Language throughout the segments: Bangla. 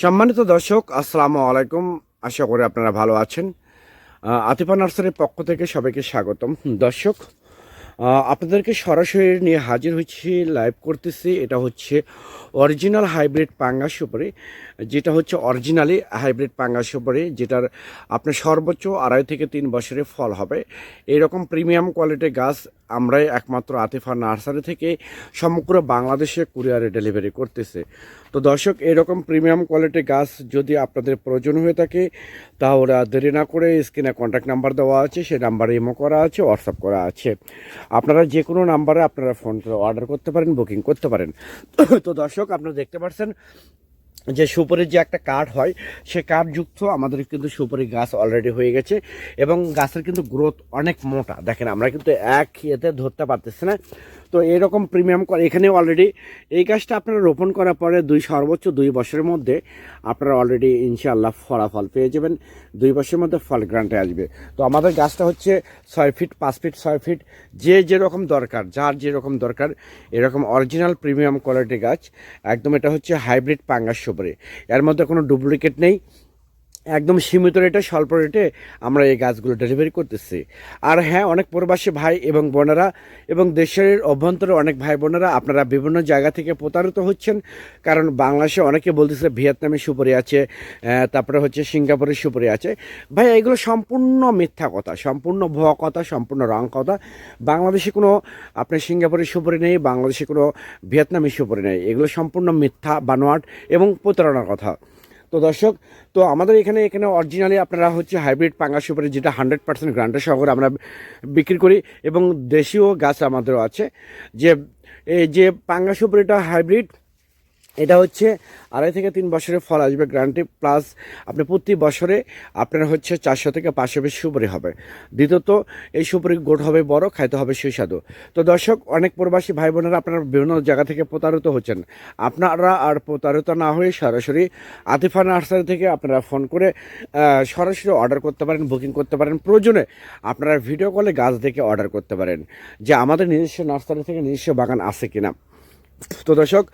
সম্মানিত দর্শক, আসসালামু আলাইকুম। আশা করি আপনারা ভালো আছেন। আতিফা নার্সারির পক্ষ থেকে সবাইকে স্বাগতম। দর্শক আপনাদেরকে সরাসরি নিয়ে হাজির হচ্ছি লাইভ করতেছি। এটা হচ্ছে অরিজিনাল হাইব্রিড পাঙ্গা সুপারি যেটা হচ্ছে অরিজিনালি হাইব্রিড পাঙ্গা সুপারি যেটার আপনার সর্বোচ্চ আড়াই থেকে তিন বছরে ফল হবে। এইরকম প্রিমিয়াম কোয়ালিটির গাছ আমরাই একমাত্র আতিফা নার্সারি থেকে সমগ্র বাংলাদেশে কুরিয়ারে ডেলিভারি করতেছে। তো দর্শক, এরকম প্রিমিয়াম কোয়ালিটির গাছ যদি আপনাদের প্রয়োজন হয়ে থাকে, তাহলে দেরি না করে স্ক্রিনে কন্ট্যাক্ট নাম্বার দেওয়া আছে, সেই নাম্বারে ইমো করা আছে হোয়াটসঅ্যাপ করা আছে। আপনারা যে কোনো নাম্বারে আপনারা ফোন অর্ডার করতে পারেন, বুকিং করতে পারেন। তো দর্শক, আপনারা দেখতে পাচ্ছেন যে সুপারির যে একটা কাঠ হয়, সে কাঠযুক্ত আমাদের কিন্তু সুপারি গাছ অলরেডি হয়ে গেছে এবং গাছের কিন্তু গ্রোথ অনেক মোটা। দেখেন, আমরা কিন্তু এক ইয়েতে ধরতে পারতেছি না। তো এরকম প্রিমিয়াম করে এখানে অলরেডি এই গাছটা আপনারা রোপণ করার পরে দুই, সর্বোচ্চ দুই বছরের মধ্যে আপনারা অলরেডি ইনশাআল্লাহ ফলাফল পেয়ে যাবেন। দুই বছরের মধ্যে ফল গ্রান্টে আসবে। তো আমাদের গাছটা হচ্ছে ছয় ফিট পাঁচ ফিট ছয় ফিট যে যেরকম দরকার, যার যেরকম দরকার, এরকম অরিজিনাল প্রিমিয়াম কোয়ালিটি গাছ, একদম এটা হচ্ছে হাইব্রিড পাঙ্গাস সুপারি। এর মধ্যে কোনো ডুপ্লিকেট নেই। একদম সীমিত রেটে স্বল্প রেটে আমরা এই গাছগুলো ডেলিভারি করতেছি। আর হ্যাঁ অনেক প্রবাসী ভাই এবং বোনেরা এবং দেশের অভ্যন্তরে অনেক ভাই বোনেরা আপনারা বিভিন্ন জায়গা থেকে প্রতারিত হচ্ছেন। কারণ বাংলাদেশে অনেকে বলতেছে ভিয়েতনামি সুপারি আছে তারপরে হচ্ছে সিঙ্গাপুরের সুপারি আছে। ভাই, এগুলো সম্পূর্ণ মিথ্যা কথা, সম্পূর্ণ ভুয়া কথা, সম্পূর্ণ রং কথা। বাংলাদেশে কোনো আপনার সিঙ্গাপুরের সুপারি নেই, বাংলাদেশে কোনো ভিয়েতনামি সুপারি নেই। এগুলো সম্পূর্ণ মিথ্যা, বানোয়াট এবং প্রতারণার কথা। তো দর্শক, তো আমাদের এখানে এখানে অরিজিনালি আপনারা হচ্ছে হাইব্রিড পাঙ্গা সুপারি যেটা হান্ড্রেড পার্সেন্ট গ্রান্ডের সহকারে আমরা বিক্রি করি এবং দেশীয় গাছ আমাদেরও আছে। যে, এই যে পাঙ্গা সুপারিটা হাইব্রিড এটা হচ্ছে আড়াই থেকে তিন বছরের ফল আসবে গ্যারান্টি প্লাস আপনি প্রতি বছরে আপনার হচ্ছে চারশো থেকে পাঁচশো বেশি সুপারি হবে। দ্বিতীয়ত, এই সুপারি গোট হবে বড়, খাইতে হবে সুস্বাদু। তো দর্শক, অনেক প্রবাসী ভাই বোনেরা আপনারা বিভিন্ন জায়গা থেকে প্রতারিত হচ্ছেন। আপনারা আর প্রতারিত না হয়ে সরাসরি আতিফা নার্সারি থেকে আপনারা ফোন করে সরাসরি অর্ডার করতে পারেন, বুকিং করতে পারেন। প্রয়োজনে আপনারা ভিডিও কলে গাছ দেখে অর্ডার করতে পারেন যে আমাদের নিজস্ব নার্সারি থেকে নিজস্ব বাগান আছে কিনা। তো দর্শক,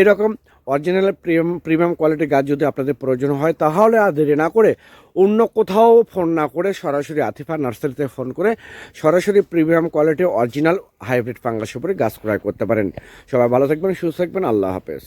এরকম অরিজিনাল প্রিমিয়াম প্রিমিয়াম কোয়ালিটির গাছ যদি আপনাদের প্রয়োজন হয়, তাহলে আর দেরি না করে অন্য কোথাও ফোন না করে সরাসরি আতিফা নার্সারিতে ফোন করে সরাসরি প্রিমিয়াম কোয়ালিটি অরিজিনাল হাইব্রিড পাঙ্গাস উপরে গাছ ক্রয় করতে পারেন। সবাই ভালো থাকবেন, সুস্থ থাকবেন, আল্লাহ হাফেজ।